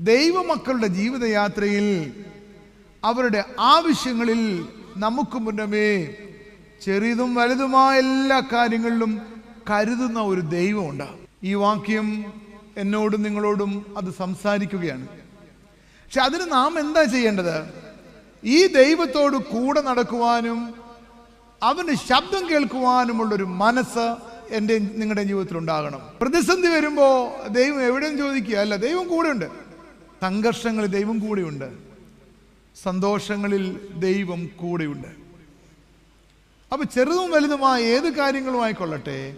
ദൈവമക്കളുടെ ജീവിതയാത്രയിൽ അവരുടെ ആവശ്യങ്ങളിൽ നമുക്ക് മുന്നമേ ചെറിയതും വലുതുമായ എല്ലാ കാര്യങ്ങളിലും കരുതുന്ന ഒരു ദൈവമുണ്ട്. ഈ വാക്യം എന്നോടും നിങ്ങളോടും അത് സംസാരിക്കുകയാണ്. പക്ഷെ അതിന് നാം എന്താ ചെയ്യേണ്ടത്? ഈ ദൈവത്തോട് കൂടെ നടക്കുവാനും അവന് ശബ്ദം കേൾക്കുവാനുമുള്ള ഒരു മനസ്സ് എന്റെ നിങ്ങളുടെ ജീവിതത്തിൽ ഉണ്ടാകണം പ്രതിസന്ധി വരുമ്പോൾ ദൈവം എവിടെയും ചോദിക്കുക? അല്ല ദൈവം കൂടെയുണ്ട്. സംഘർഷങ്ങളിൽ ദൈവം കൂടെയുണ്ട്. സന്തോഷങ്ങളിൽ ദൈവം കൂടെയുണ്ട്. അപ്പോൾ ചെറുതും വലുതുമായ ഏത് കാര്യങ്ങളും ആയിക്കൊള്ളട്ടെ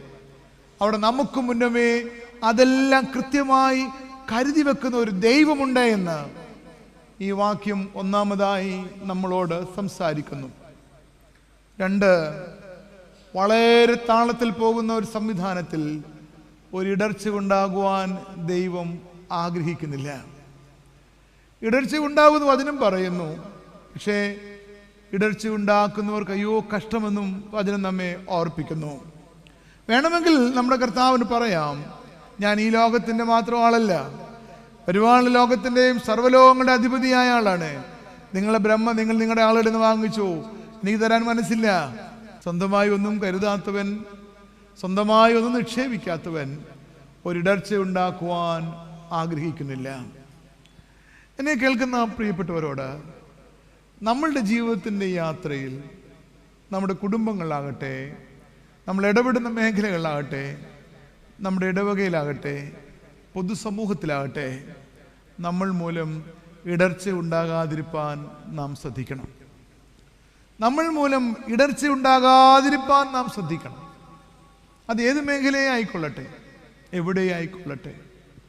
അവിടെ നമുക്ക് മുന്നമേ അതെല്ലാം കൃത്യമായി കരുതി വെക്കുന്ന ഒരു ദൈവമുണ്ട് എന്ന് ഈ വാക്യം ഒന്നാമതായി നമ്മളോട് സംസാരിക്കുന്നു. രണ്ട് വളരെ താളത്തിൽ പോകുന്ന ഒരു സംവിധാനത്തിൽ ഒരിടർച്ച ഉണ്ടാകുവാൻ ദൈവം ആഗ്രഹിക്കുന്നില്ല. ഇടർച്ച ഉണ്ടാകുന്നു വചനം പറയുന്നു. പക്ഷേ ഇടർച്ച ഉണ്ടാക്കുന്നവർക്ക് അയ്യോ കഷ്ടമെന്നും വചനം നമ്മെ ഓർപ്പിക്കുന്നു. വേണമെങ്കിൽ നമ്മുടെ കർത്താവിന് പറയാം ഞാൻ ഈ ലോകത്തിന്റെ മാത്രം ആളല്ല ഒരുപാട് ലോകത്തിന്റെയും സർവലോകങ്ങളുടെ അധിപതിയായ ആളാണ്. നിങ്ങളെ ബ്രഹ്മ നിങ്ങൾ നിങ്ങളുടെ ആളുകളിൽ നിന്ന് വാങ്ങിച്ചു. എനിക്ക് തരാൻ മനസ്സില്ല. സ്വന്തമായി ഒന്നും കരുതാത്തവൻ സ്വന്തമായി ഒന്നും നിക്ഷേപിക്കാത്തവൻ ഒരിടർച്ച ഉണ്ടാക്കുവാൻ ആഗ്രഹിക്കുന്നില്ല. എന്നെ കേൾക്കുന്ന പ്രിയപ്പെട്ടവരോട് നമ്മളുടെ ജീവിതത്തിന്റെ യാത്രയിൽ നമ്മുടെ കുടുംബങ്ങളാകട്ടെ നമ്മൾ ഇടപെടുന്ന മേഖലകളിലാകട്ടെ നമ്മുടെ ഇടവകയിലാകട്ടെ പൊതുസമൂഹത്തിലാകട്ടെ നമ്മൾ മൂലം ഇടർച്ച ഉണ്ടാകാതിരിപ്പാൻ നാം ശ്രദ്ധിക്കണം. നമ്മൾ മൂലം ഇടർച്ച ഉണ്ടാകാതിരിപ്പാൻ നാം ശ്രദ്ധിക്കണം. അത് ഏത് മേഖലയെ ആയിക്കൊള്ളട്ടെ